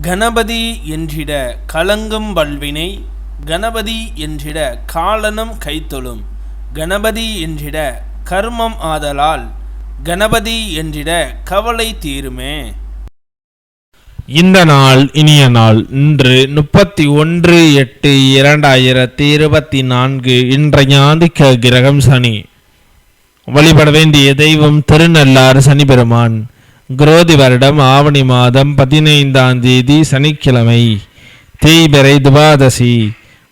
கணபதி என்றிட கலங்கும் வல்வினை கணபதி என்றிட காலனும் கைத்தொழும் கணபதி என்றிட கர்மம் ஆதலால் கணபதி என்றிட கவலை தீருமே. இந்த நாள் இனிய நாள் இன்று முப்பத்தி ஒன்று எட்டு இரண்டாயிரத்தி இருபத்தி நான்கு இன்றைய ஆதிக்க கிரகம் சனி. வழிபட வேண்டிய தெய்வம் திருநள்ளார் சனி பெருமான் குரோதி வருடம் ஆவணி மாதம் பதினைந்தாம் தேதி சனிக்கிழமை தேய்பிறை துவாதசி.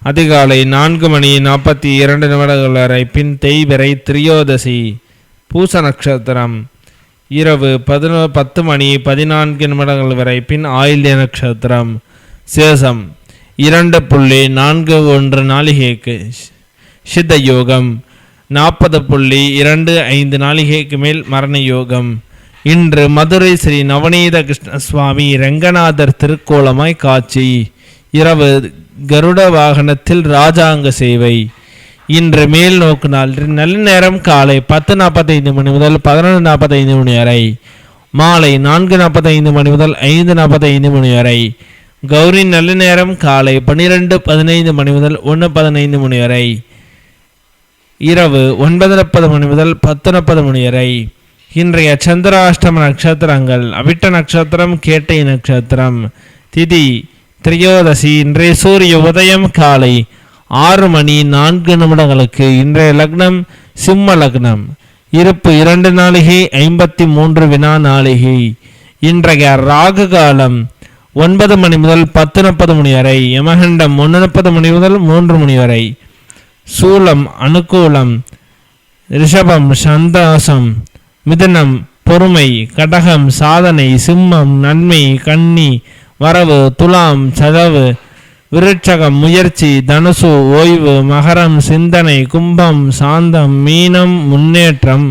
அதிகாலை நான்கு மணி நாற்பத்தி இரண்டு நிமிடங்கள் வரை பின் தேய்பிறை திரியோதசி பூச நட்சத்திரம். இரவு பதினோ பத்து மணி பதினான்கு நிமிடங்கள் வரை பின் ஆயில்ய நட்சத்திரம். சேசம் இரண்டு புள்ளி நான்கு ஒன்று நாளிகைக்கு. சித்த யோகம் நாற்பது புள்ளி இரண்டு ஐந்து நாளிகைக்கு மேல் மரண யோகம். இன்று மதுரை ஸ்ரீ நவநீத கிருஷ்ண சுவாமி ரங்கநாதர் திருக்கோலமாய் காட்சி. இரவு கருட வாகனத்தில் ராஜாங்க சேவை. இன்று மேல் நோக்கு நாள். நல்ல நேரம் காலை பத்து நாற்பத்தைந்து மணி முதல் பதினொன்று நாற்பத்தைந்து மணி வரை. மாலை நான்கு நாற்பத்தைந்து மணி முதல் ஐந்து நாற்பத்தைந்து மணி வரை. கௌரி நல்ல நேரம் காலை பன்னிரெண்டு பதினைந்து மணி முதல் ஒன்று பதினைந்து மணி வரை. இரவு ஒன்பது நாற்பது மணி முதல் பத்து நாற்பது மணி வரை. இன்றைய சந்திராஷ்டம நட்சத்திரங்கள் அவிட்ட நட்சத்திரம் கேட்டை நட்சத்திரம் திதி திரையோதசி இன்றைய சூரிய உதயம் காலை ஆறு மணி நான்கு நிமிடங்களுக்கு இன்றைய லக்னம் சிம்ம லக்னம். இருப்பு இரண்டு நாளிகை ஐம்பத்தி மூன்று வினா நாளிகை. இன்றைய ராகு காலம் ஒன்பது மணி முதல் பத்து முப்பது மணி வரை யமகண்டம் ஒன்று முப்பது மணி முதல் மூன்று மணி வரை. சூலம் அனுகூலம் ரிஷபம் சந்தாசம் மிதனம் பொறுமை கடகம் சாதனை சிம்மம் நன்மை கன்னி வரவு துலாம் சதவு விருட்சகம் முயற்சி தனுசு ஓய்வு மகரம் சிந்தனை கும்பம் சாந்தம் மீனம் முன்னேற்றம்.